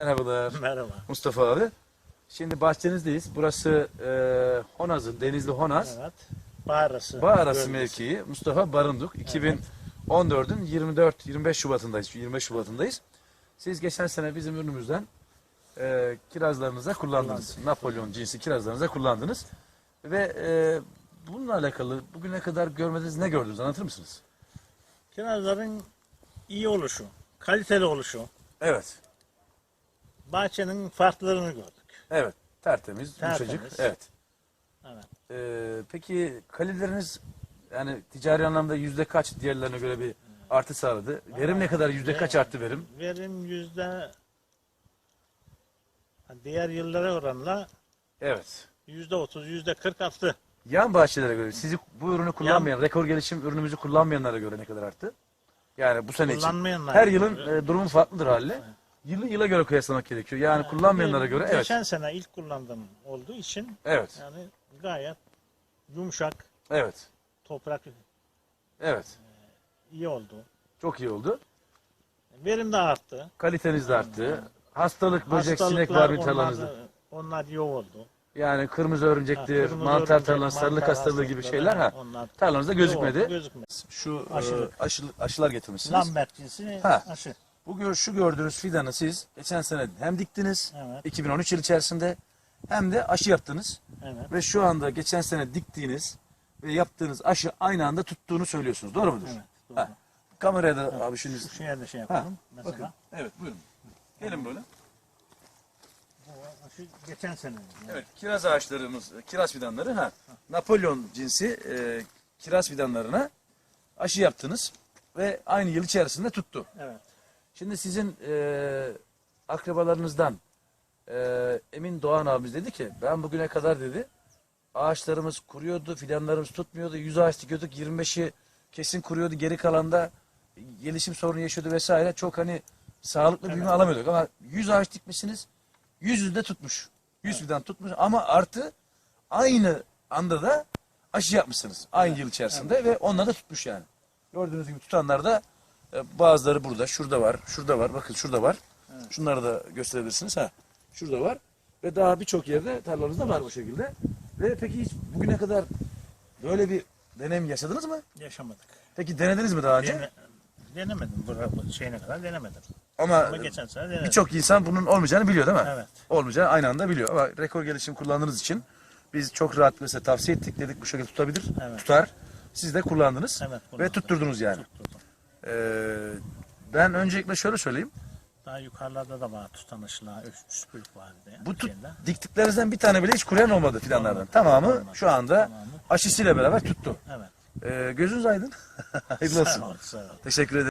Merhabalar. Merhaba. Mustafa abi. Şimdi bahçenizdeyiz. Burası e, Honaz'ın, Denizli Honaz. Evet. Bağ arası. Bağ arası bölgesi. mevkii Mustafa Barınduk. 2014'ün 24-25 Şubat'ındayız. 25 Şubat'ındayız. Siz geçen sene bizim ürünümüzden e, kirazlarınıza kullandınız. Napolyon cinsi kirazlarınıza kullandınız. Ve e, bununla alakalı bugüne kadar görmediğiniz ne gördünüz anlatır mısınız? Kirazların iyi oluşu, kaliteli oluşu, Evet. Bahçenin farklarını gördük. Evet. Tertemiz, Tertemiz. yumuşacık. Evet. Evet. Ee, peki kalileriniz yani ticari anlamda yüzde kaç diğerlerine göre bir artı sağladı? Verim ne kadar yüzde kaç arttı verim? Verim yüzde diğer yıllara oranla Evet. yüzde otuz, yüzde kırk arttı. Yan bahçelere göre sizi bu ürünü kullanmayan, rekor gelişim ürünümüzü kullanmayanlara göre ne kadar arttı? Yani bu sene için. Kullanmayanlar. Her yılın e, durumu farklıdır hali. Yılı yıla göre kıyaslamak gerekiyor. Yani kullanmayanlara göre evet. Geçen sene ilk kullandığım olduğu için Evet. yani gayet yumuşak, Evet. toprak Evet. iyi oldu. Çok iyi oldu. Verim de arttı. Kaliteniz de arttı. Hastalık, böcek, sinek var bir tarlanızda. da- Onlar iyi oldu. Yani kırmızı Ha, örümcektir, kırmızı mantar örümcek, tarlası, sarılık hastalığı gibi şeyler ha. Tarlanızda gözükmedi. oldu, gözükmedi. Şu e, aşı, aşılar getirmişsiniz. Lambert cinsi Ha. aşı. Bu şu gördüğünüz fidanı siz geçen sene hem diktiniz Evet. 2013 yıl içerisinde hem de aşı yaptınız. Evet. Ve şu anda geçen sene diktiğiniz ve yaptığınız aşı aynı anda tuttuğunu söylüyorsunuz. Doğru mudur? Evet. Doğru. Ha. Kameraya da abi şimdi. Şu yerde şey yapalım. Mesela bakın. Evet buyurun. Gelin böyle. bu aşı geçen sene. Yani. Evet kiraz ağaçlarımız, kiraz fidanları ha. Napolyon cinsi e, kiraz fidanlarına aşı yaptınız ve aynı yıl içerisinde tuttu. Evet. Şimdi sizin e, akrabalarınızdan e, Emin Doğan abimiz dedi ki ben bugüne kadar dedi ağaçlarımız kuruyordu, fidanlarımız tutmuyordu. 100 ağaç dikiyorduk, 25'i kesin kuruyordu. Geri kalanda gelişim sorunu yaşıyordu vesaire. Çok hani sağlıklı büyüme Evet. alamıyorduk ama 100 ağaç dikmişsiniz. 100'ü de tutmuş. 100 fidan tutmuş ama artı aynı anda da aşı yapmışsınız. Aynı yıl içerisinde ve onlar da tutmuş yani. Gördüğünüz gibi tutanlar da bazıları burada, şurada var, şurada var, bakın şurada var. Şunları da gösterebilirsiniz. Ha, şurada var. Ve daha birçok yerde tarlanızda var bu şekilde. Ve peki hiç bugüne kadar böyle bir deneyim yaşadınız mı? Yaşamadık. Peki denediniz mi daha önce? Dene, denemedim. Bu şeyine kadar denemedim. Ama Ama geçen sene denedim. birçok insan bunun olmayacağını biliyor değil mi? Evet. Olmayacağını aynı anda biliyor. Ama rekor gelişim kullandığınız için biz çok rahat mesela tavsiye ettik dedik bu şekilde tutabilir, Evet. tutar. Siz de kullandınız Evet, ve kullandım. tutturdunuz yani. Tutturdum. Ee, ben öncelikle şöyle söyleyeyim. Daha yukarılarda da var tutan aşılar. Üç, üç büyük vardı. Yani Bu tut, şeyler. diktiklerinizden bir tane bile hiç kuruyan olmadı fidanlardan. Olmadı. Tamamı Olmadı. şu anda Tamamı. aşısıyla beraber tuttu. Evet. Ee, gözünüz aydın. Hayırlı olsun. Sağ ol, sağ ol. Teşekkür ederim.